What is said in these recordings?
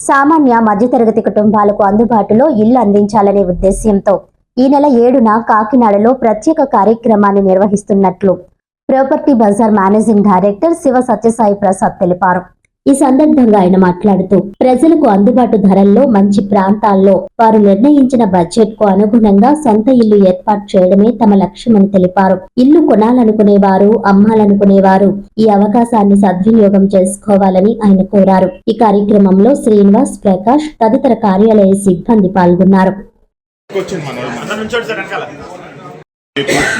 సామాన్య మధ్యతరగతి కుటుంబాలకు అందుబాటులో ఇల్లు అందించాలనే ఉద్దేశ్యంతో ఈ నెల ఏడున కాకినాడలో ప్రత్యేక కార్యక్రమాన్ని నిర్వహిస్తున్నట్లు property Bazaar managing director Siva Satyasai Prasad తెలిపారు. ఈ సందర్భంగా ఆయన మాట్లాడుతూ ప్రజలకు అందుబాటు ధరల్లో మంచి ప్రాంతాల్లో వారు నిర్ణయించిన బడ్జెట్కు అనుగుణంగా సొంత ఇల్లు ఏర్పాటు చేయడమే తమ లక్ష్యమని తెలిపారు. ఇల్లు కొనాలనుకునేవారు అమ్మాలనుకునేవారు ఈ అవకాశాన్ని సద్వినియోగం చేసుకోవాలని ఆయన కోరారు. ఈ కార్యక్రమంలో శ్రీనివాస్ ప్రకాష్ తదితర కార్యాలయ సిబ్బంది పాల్గొన్నారు.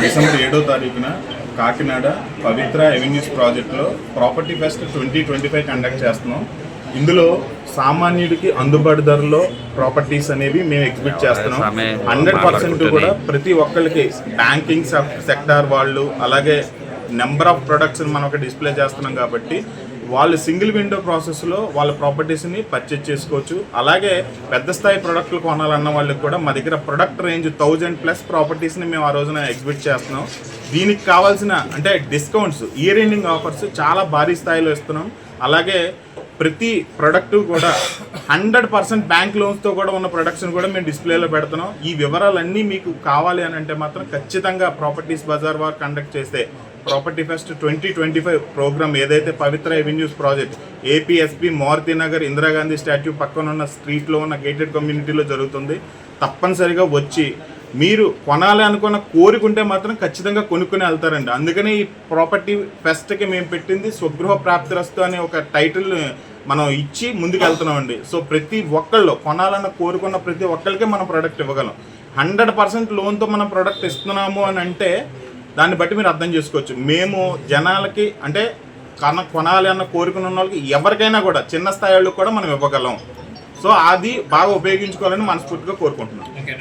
డిసెంబర్ ఏడో తారీఖున కాకినాడ పవిత్ర ఎవెన్యూస్ ప్రాజెక్టులో property fest twenty twenty five conduct చేస్తున్నాం. ఇందులో సామాన్యుడికి అందుబాటు ధరలో ప్రాపర్టీస్ అనేవి మేము ఎగ్జిబిట్ చేస్తున్నాం. హండ్రెడ్ పర్సెంట్ కూడా ప్రతి ఒక్కరికి బ్యాంకింగ్ సెక్టార్ వాళ్ళు అలాగే నెంబర్ ఆఫ్ ప్రొడక్ట్స్ మనం ఒక డిస్ప్లే చేస్తున్నాం కాబట్టి వాళ్ళు సింగిల్ విండో ప్రాసెస్లో వాళ్ళ ప్రాపర్టీస్ని పర్చేజ్ చేసుకోవచ్చు. అలాగే పెద్ద స్థాయి ప్రొడక్ట్లు కొనాలన్న వాళ్ళకి కూడా మా దగ్గర ప్రొడక్ట్ రేంజ్ థౌజండ్ ప్లస్ ప్రాపర్టీస్ని మేము ఆ రోజున ఎగ్జిబిట్ చేస్తున్నాం. దీనికి కావాల్సిన అంటే డిస్కౌంట్స్ ఇయర్ ఎండింగ్ ఆఫర్స్ చాలా భారీ స్థాయిలో ఇస్తున్నాం. అలాగే ప్రతి ప్రొడక్ట్ కూడా హండ్రెడ్ పర్సెంట్ బ్యాంక్ లోన్స్తో కూడా ఉన్న ప్రొడక్ట్స్ని కూడా మేము డిస్ప్లేలో పెడుతున్నాం. ఈ వివరాలన్నీ మీకు కావాలి అని అంటే మాత్రం ఖచ్చితంగా ప్రాపర్టీస్ బజార్ వారు కండక్ట్ చేస్తే property fest twenty twenty five program ఏదైతే Pavitra avenues project APSP Maruthi Nagar Indira Gandhi statue పక్కన ఉన్న స్ట్రీట్లో ఉన్న గేటెడ్ కమ్యూనిటీలో జరుగుతుంది. తప్పనిసరిగా వచ్చి మీరు కొనాలి అనుకున్న కోరికుంటే మాత్రం ఖచ్చితంగా కొనుక్కుని వెళ్తారండి. అందుకని ఈ ప్రాపర్టీ ఫెస్ట్కి మేము పెట్టింది స్వగృహ ప్రాప్తిరస్తు అనే ఒక టైటిల్ మనం ఇచ్చి ముందుకు వెళ్తున్నామండి. సో ప్రతి ఒక్కళ్ళు కొనాలన్న కోరుకున్న ప్రతి ఒక్కరికి మనం ప్రోడక్ట్ ఇవ్వగలం. హండ్రెడ్ పర్సెంట్ లోన్తో మనం ప్రోడక్ట్ ఇస్తున్నాము అని అంటే దాన్ని బట్టి మీరు అర్థం చేసుకోవచ్చు. మేము జనాలకి అంటే కన కొనాలి అన్న కోరికను ఉన్న వాళ్ళకి ఎవరికైనా కూడా చిన్న స్థాయి వాళ్ళకి కూడా మనం ఇవ్వగలం. సో అది బాగా ఉపయోగించుకోవాలని మనస్ఫూర్తిగా కోరుకుంటున్నాం.